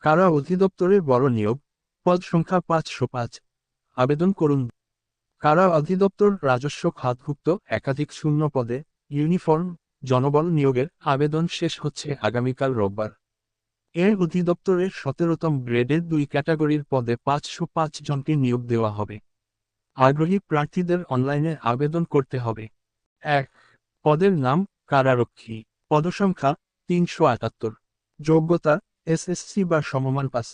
কারা অধিদপ্তরের বড় নিয়োগ? পদ সংখ্যা পাঁচশো পাঁচ। আবেদন করুন। কারা অধিদপ্তর রাজস্ব খাতভুক্ত? একাধিক শূন্য পদে। ইউনিফর্ম, জনবল নিয়োগের আবেদন শেষ হচ্ছে আগামীকাল রোববার। এর অধিদপ্তরের সতেরোতম গ্রেডের দুই ক্যাটাগরির পদে পাঁচশো পাঁচ জনকে নিয়োগ দেওয়া হবে। আগ্রহী প্রার্থীদের অনলাইনে আবেদন করতে হবে। এক, পদের নাম কারারক্ষী। পদসংখ্যা তিনশো আটাত্তর। যোগ্যতা এসএসসি বা সমমান পাস।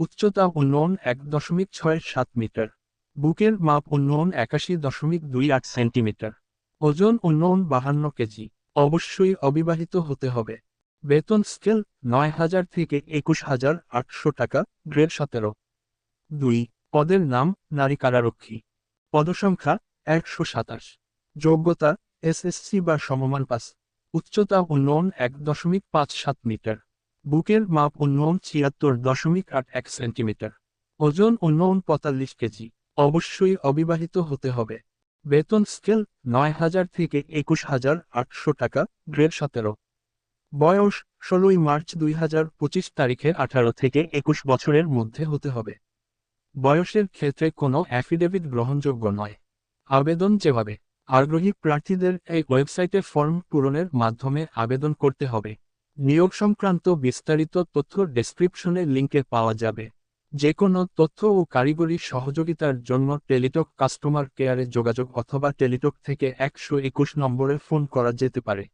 উচ্চতা উন্নয়ন এক দশমিক ছয় সাত মিটার। বুকের মাপ উন্নয়ন একাশি দশমিক দুই আট সেন্টিমিটার। ওজন উন্নয়ন বাহান্ন কেজি। অবশ্যই অবিবাহিত হতে হবে। বেতন স্কেল নয় হাজার থেকে একুশ হাজার আটশো টাকা, গ্রেড সতেরো। দুই, পদের নাম নারী কারারক্ষী। পদসংখ্যা একশো সাতাশ। যোগ্যতা এসএসসি বা সমমান পাস। উচ্চতা উন্নয়ন এক দশমিক পাঁচ সাত মিটার। বুকের মাপ উন্নয়ন ছিয়াত্তর দশমিক আট এক সেন্টিমিটার। ওজন উন্নয়ন পঁয়তাল্লিশ কেজি। অবশ্যই অবিবাহিত হতে হবে। বেতন স্কেল নয় হাজার থেকে একুশ হাজার আটশো টাকা, গ্রেড সতেরো। বয়স ষোলোই মার্চ দুই হাজার পঁচিশ তারিখে আঠারো থেকে একুশ বছরের মধ্যে হতে হবে। বয়সের ক্ষেত্রে কোনো অ্যাফিডেভিট গ্রহণযোগ্য নয়। আবেদন যেভাবে আগ্রহী প্রার্থীদের এই ওয়েবসাইটে ফর্ম পূরণের মাধ্যমে আবেদন করতে হবে। নিয়োগ সংক্রান্ত বিস্তারিত তথ্য ডেসক্রিপশনের লিঙ্কে পাওয়া যাবে। যে কোনো তথ্য ও কারিগরি সহযোগিতার জন্য টেলিটক কাস্টমার কেয়ারে যোগাযোগ অথবা টেলিটক থেকে একশো একুশ নম্বরে ফোন করা যেতে পারে।